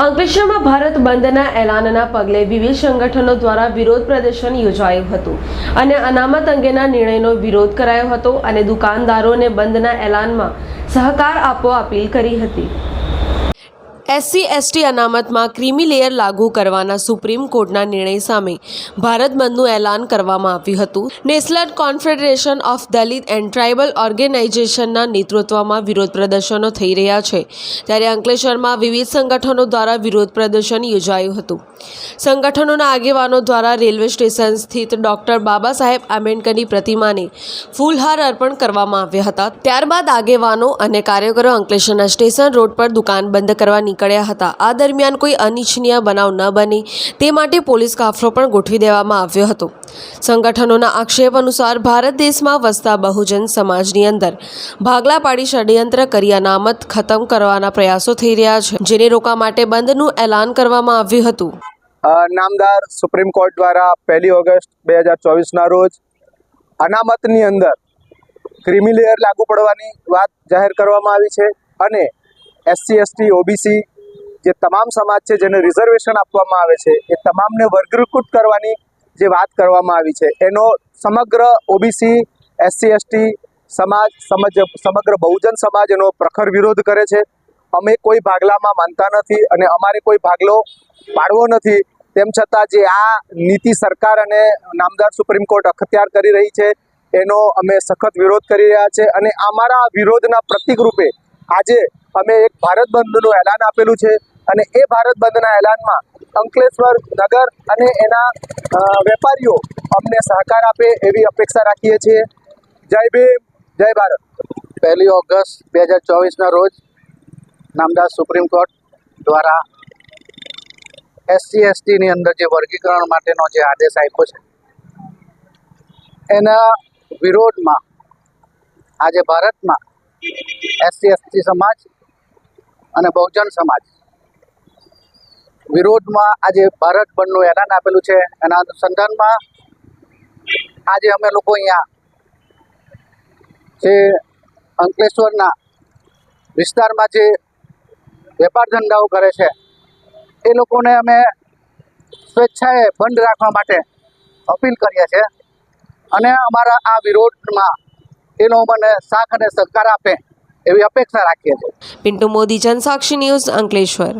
અંકલેશ્વરમાં ભારત બંધના એલાનના પગલે વિવિધ સંગઠનો દ્વારા વિરોધ પ્રદર્શન યોજાયું હતું અને અનામત અંગેના નિર્ણયનો વિરોધ કરાયો હતો અને દુકાનદારોને બંધના એલાનમાં સહકાર આપવા અપીલ કરી હતી. એસસી, એસટી અનામતમાં ક્રીમી લેયર લાગુ કરવાના સુપ્રીમ કોર્ટના નિર્ણય સામે ભારત બંધનું એલાન કરવામાં આવ્યું હતું. National confederation of Dalit and tribal ઓર્ગેનાઇઝેશનના નેતૃત્વમાં વિરોધ પ્રદર્શનો થઈ રહ્યા છે. ત્યારે અંકલેશ્વરમાં વિવિધ સંગઠનો દ્વારા વિરોધ પ્રદર્શન યોજાયું હતું. સંગઠનોના આગેવાનો દ્વારા રેલવે સ્ટેશન સ્થિત ડોક્ટર બાબા સાહેબ આંબેડકરની પ્રતિમાને ફૂલહાર અર્પણ કરવામાં આવ્યા હતા. ત્યારબાદ આગેવાનો અને કાર્યકરો અંકલેશ્વરના સ્ટેશન રોડ પર દુકાન બંધ કરવા નીકળ્યા હતા. આ દરમિયાન કોઈ અનિચ્છનીય બનાવ ન બની તે માટે પોલીસ કાફલો પણ ગોઠવી દેવામાં આવ્યો હતો. સંગઠનોના આક્ષેપ અનુસાર ભારત દેશમાં વસતા બહુજન સમાજની અંદર ભાગલા પાડી ષડયંત્ર કરી અનામત ખતમ કરવાના પ્રયાસો થઈ રહ્યા છે, જેને રોકવા માટે બંધનું એલાન કરવામાં આવ્યું હતું. નામદાર સુપ્રીમ કોર્ટ દ્વારા પહેલી ઓગસ્ટ બે હજાર ચોવીસના રોજ અનામતની અંદર ક્રિમિલેયર લાગુ પડવાની વાત જાહેર કરવામાં આવી છે અને એસસી, એસટી, ઓબીસી જે તમામ સમાજ છે, જેને રિઝર્વેશન આપવામાં આવે છે, એ તમામને વર્ગીકૃત કરવાની જે વાત કરવામાં આવી છે, એનો સમગ્ર ઓબીસી, એસસી, એસટી સમાજ, સમજ, સમગ્ર બહુજન સમાજ એનો પ્રખર વિરોધ કરે છે. અમે કોઈ ભાગલામાં માનતા નથી અને અમારે કોઈ ભાગલો પાડવો નથી. તેમ છતાં જે આ નીતિ સરકાર અને નામદાર સુપ્રીમ કોર્ટ અખત્યાર કરી રહી છે, એનો અમે સખત વિરોધ કરી રહ્યા છે અને અમારા વિરોધના પ્રતિક રૂપે આજે અમે એક ભારત બંધનું એલાન આપેલું છે અને એ ભારત બંધના એલાનમાં અંકલેશ્વર નગર અને એના વેપારીઓ અમને સહકાર આપે એવી અપેક્ષા રાખીએ છીએ. જય ભીમ, જય ભારત. પહેલી ઓગસ્ટ બે હજાર ચોવીસના રોજ નામદાસ સુપ્રીમ કોર્ટ દ્વારા એસસી એસટીની અંદર જે વર્ગીકરણ માટેનો જે આદેશ આપ્યો છે, એના વિરોધમાં આજે ભારતમાં એસસી એસટી સમાજ અને બહુજન સમાજ. વિરોધમાં આજે ભારત બંધનું એલાન આપેલું છે. એના અનુસંધાનમાં આજે અમે લોકો અહીંયા જે અંકલેશ્વરના વિસ્તારમાં જે વેપાર ધંધાઓ કરે છે, એ લોકોને અમે સ્વેચ્છાએ બંધ રાખવા માટે અપીલ કરીએ છીએ. અને અમારા આ વિરોધમાં એનો મને સાથ અને સહકાર આપે એવી અપેક્ષા રાખીએ છીએ. પિન્ટુ મોદી જનસાક્ષી ન્યૂઝ અંકલેશ્વર.